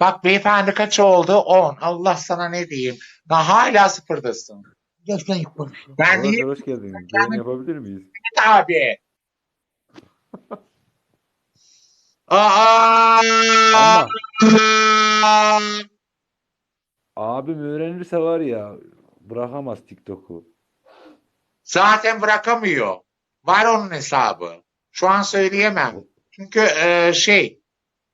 Bak beyefendi kaç oldu? 10. Allah sana ne diyeyim. Daha hala sıfırdasın. Gerçekten konuşuyor. Ben Arkadaşlar diyeyim hoş geldiniz. Yayın yapabilir miyiz? abi. Aa! Ama abim öğrenirse var ya bırakamaz TikTok'u. Zaten bırakamıyor. Var onun hesabı. Şu an söyleyemem. Çünkü e, şey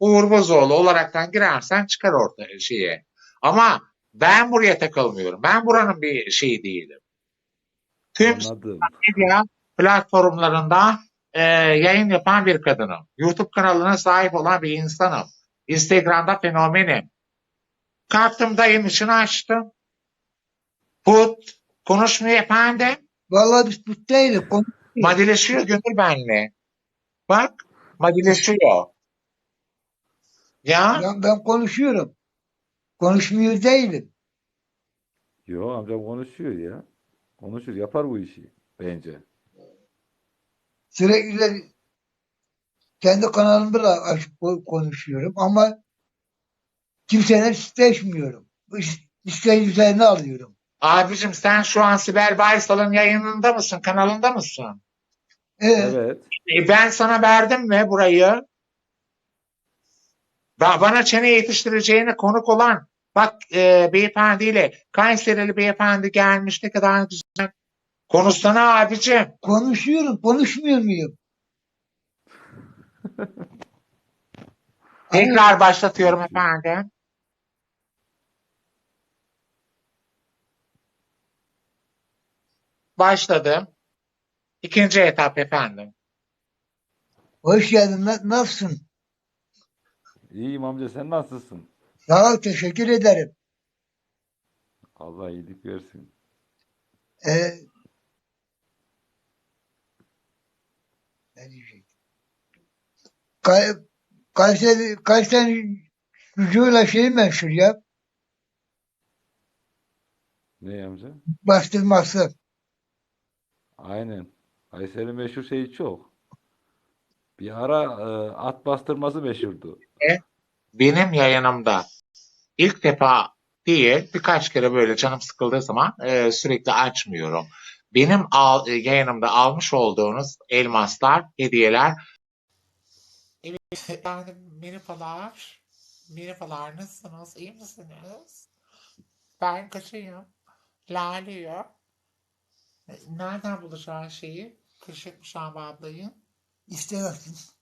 Uğur Bozoğlu olaraktan girersen çıkar ortaya şeye. Ama ben buraya takılmıyorum. Ben buranın bir şeyi değilim. Tüm medya platformlarında e, yayın yapan bir kadınım. YouTube kanalına sahip olan bir insanım. Instagram'da fenomenim. Kalktım dayın içini açtım. Put konuşmuyor efendim. Vallahi biz bu değiliz. Madileşiyor Gönül benle. Bak madileşiyor. Ya Ya ben konuşuyorum. Konuşmuyor değilim. Yo amcam konuşuyor ya. Konuşur yapar bu işi bence. Sürekli de kendi kanalımda da açıp ko- konuşuyorum ama kimseyle isteşmiyorum. İsteğin üzerine alıyorum. abicim sen şu an Sibel Baysal'ın yayınında mısın? Kanalında mısın? Ee, Evet. E, ben sana verdim mi burayı? Ba- Bana çene yetiştireceğine konuk olan bak e, beyefendiyle Kayserili beyefendi gelmiş ne kadar güzel. Konuşsana abicim. konuşuyorum. Konuşmuyor muyum? Tekrar başlatıyorum efendim. Başladım. İkinci etap efendim. Hoş geldin. Na- nasılsın? İyiyim amca sen nasılsın? Sağ ol. Teşekkür ederim. Allah iyilik versin. Ee, ne diyecektim? Kay, Kayseri, Kayseri gücüyle şey meşhur ya. Ne amca? Bastırması. Aynen. Kayseri meşhur şeyi çok. Bir ara e, at bastırması meşhurdu. Benim yayınımda ilk defa değil birkaç kere böyle canım sıkıldığı zaman e, sürekli açmıyorum. Benim al, e, yayınımda almış olduğunuz elmaslar, hediyeler. Evet, efendim merhabalar. Merhabalar, nasılsınız? İyi misiniz? Ben kaçayım. Lale'ye. Nereden bulacağım şeyi? Kırşık Müşamba ablayı. İstemezsin.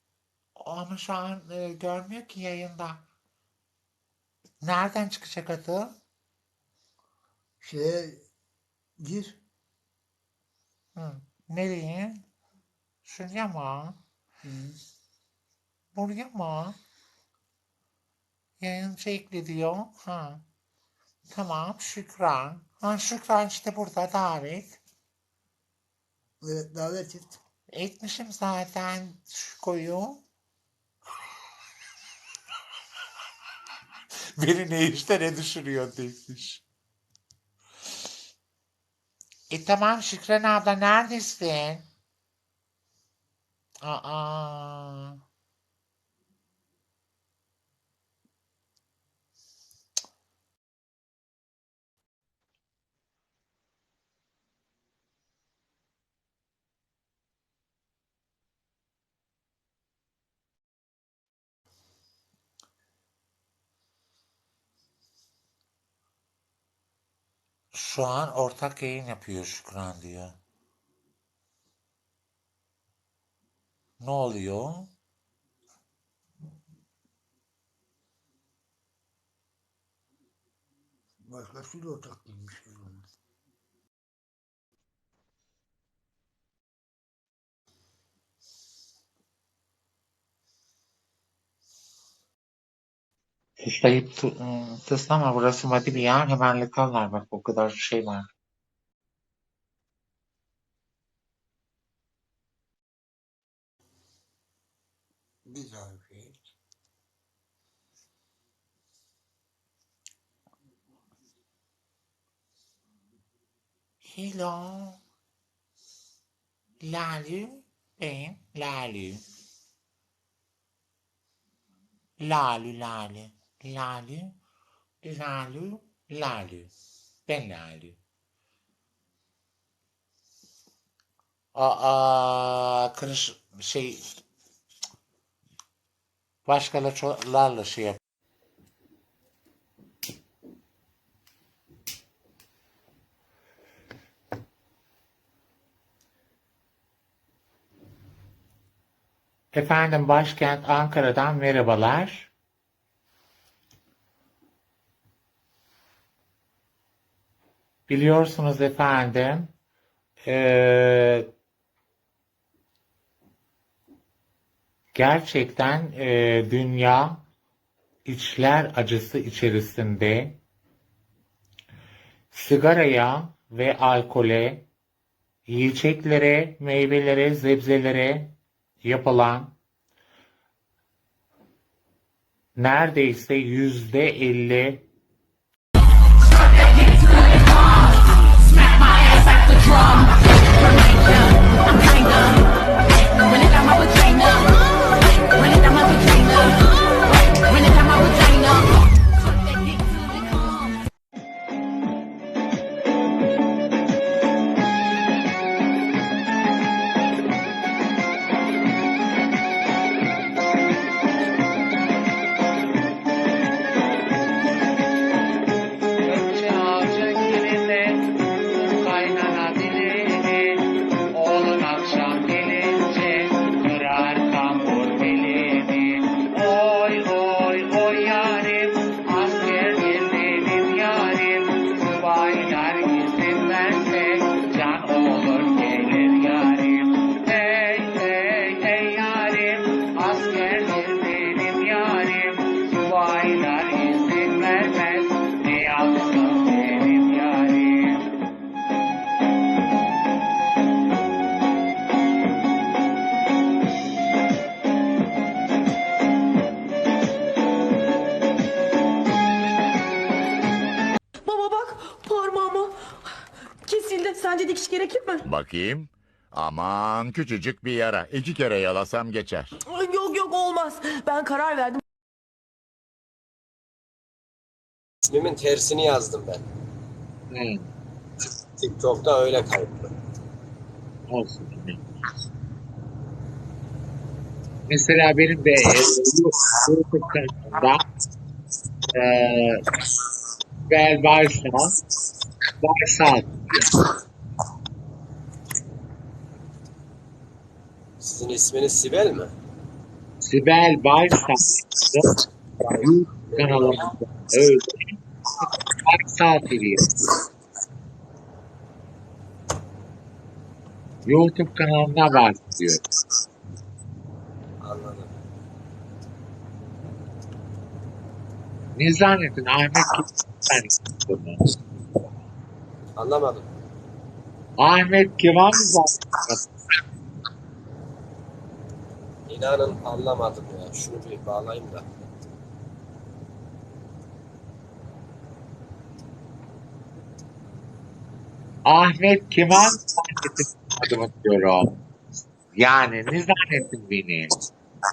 Ama şu an e, görmüyor ki yayında. Nereden çıkacak adı? Şeye gir. Hı. Nereye? Şuraya mı? Hı. Buraya mı? Yayıncı ekle diyor. Ha. Tamam Şükran. Ha Şükran işte burada davet. Evet, davet et. Etmişim zaten Şuko'yu. Beni ne işte ne düşürüyor demiş. E tamam Şükran abla neredesin? Aa. Şu an ortak yayın yapıyor Şükran diyor. Ne oluyor? Başkasıyla ortak değilmiş. Tıslayıp ıı, tıslama burası madi bir yer hemen yakarlar bak o kadar şey var. Bir. Hello. Lalü. Ben Lalü. Lalü Lalü. Lali, Lali, Lali. Ben Lali. Aa, kırış şey başkalarla şey yap. Efendim başkent Ankara'dan merhabalar. Biliyorsunuz efendim eee, gerçekten eee, dünya içler acısı içerisinde sigaraya ve alkole, yiyeceklere, meyvelere, sebzelere yapılan neredeyse yüzde elli dikiş gerekir mi? Bakayım. Aman küçücük bir yara. İki kere yalasam geçer. Ay, Yok yok olmaz. Ben karar verdim. İsmimin tersini yazdım ben. Hı, TikTok'ta öyle kayıtlı. olsun. Mesela benim de e, YouTube kanalımda e, Bel Baysal Baysal Sizin isminiz Sibel mi? Sibel Baysal YouTube kanalımda öyle Baysal TV YouTube kanalına bahsediyor. Anladım. Ne zannettin Ahmet bunu? Anlamadım. Ahmet Kemal mi zannettin? İnanın anlamadım ya. Şunu bir bağlayayım da. Ahmet Kemal adımı diyorum. Yani ne zannettin beni?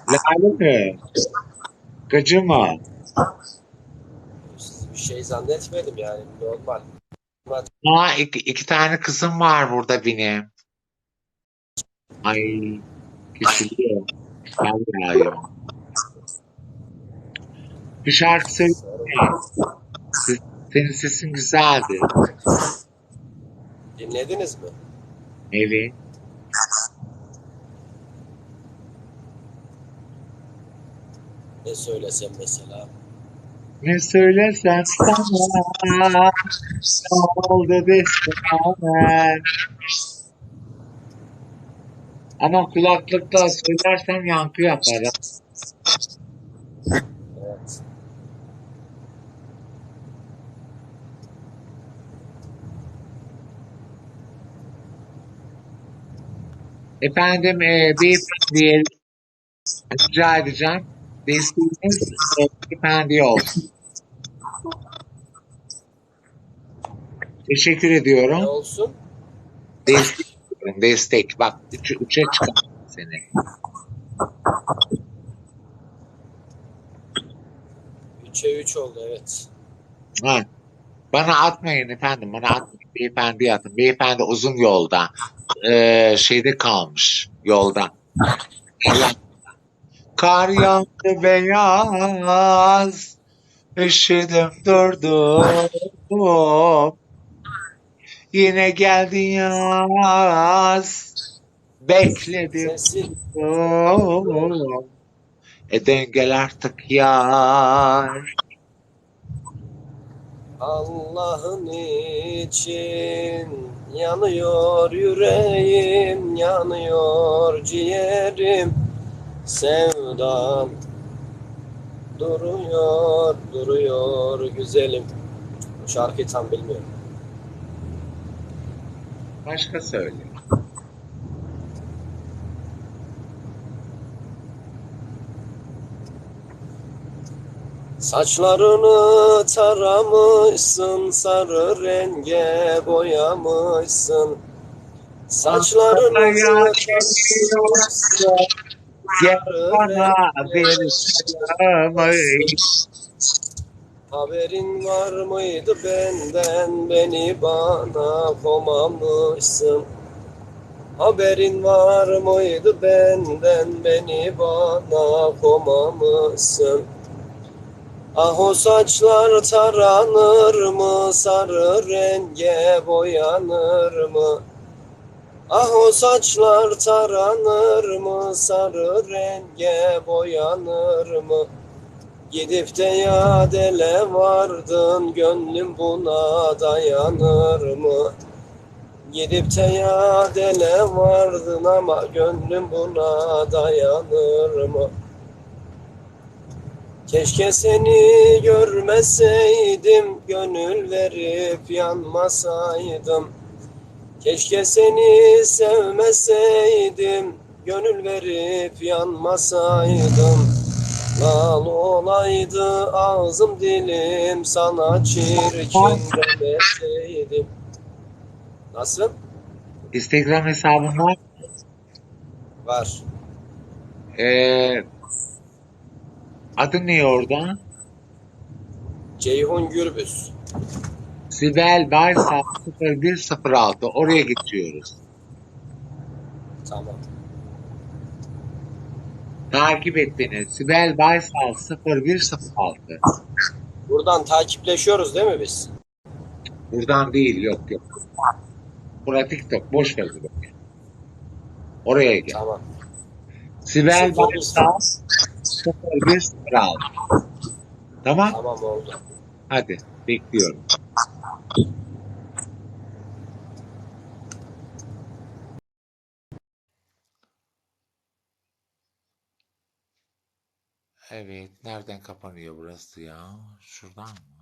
Lale mi? Gıcı mı? Bir şey zannetmedim yani. Normal. Aa iki, iki tane kızım var burada benim. Ay küçülüyor. Vallahi. Bir şarkı söyleyeyim. Senin sesin güzeldi. Dinlediniz mi? Evet. Ne söylesem mesela. Ne söylesem sana ne oldu desene. Ama kulaklıkla söylersem yankı yapar. ha. Evet. Efendim e, beyefendiye rica edeceğim. Desteğiniz e, beyefendiye olsun. Teşekkür Ne ediyorum. olsun? Destek, destek. Bak üç, üçe çıkarttım seni. 3'e 3 oldu evet. Ha. Bana atmayın efendim. Bana atmayın. Beyefendi atın. Beyefendi uzun yolda. Ee, şeyde kalmış. Yolda. Kar yağdı beyaz. Üşüdüm durdum. Yine geldi yaz. Bekledim. Durdum. E gel artık yar. Allah'ın için yanıyor yüreğim, yanıyor ciğerim. Sevdan duruyor, duruyor güzelim. Bu şarkıyı tam bilmiyorum. Başka söyle. Saçlarını taramışsın, sarı renge boyamışsın. Saçlarını taramışsın, sarı renge bir selamı. Haberin var mıydı benden? Beni bana komamışsın Haberin var mıydı benden? Beni bana komamışsın Ah o saçlar taranır mı? Sarı renge boyanır mı? Ah o saçlar taranır mı? Sarı renge boyanır mı Gidip de yadele vardın gönlüm buna dayanır mı? Gidip de yadele vardın ama gönlüm buna dayanır mı? Keşke seni görmeseydim, gönül verip yanmasaydım. Keşke seni sevmeseydim, gönül verip yanmasaydım. Lal olaydı ağzım dilim sana çirkin demeseydim. Nasıl? Instagram hesabım var. Var. Ee, adı ne orada? Ceyhun Gürbüz. Sibel Baysal 0106. Oraya gidiyoruz. Tamam. Takip et beni. Sibel Baysal 0106. Buradan takipleşiyoruz değil mi biz? Buradan değil. Yok yok. Bura TikTok. Boş ver bunu. Oraya gel. Tamam. Sibel Baysal 0106. Tamam. Tamam oldu. Hadi. Bekliyorum. Evet. Nereden kapanıyor burası ya? Şuradan mı?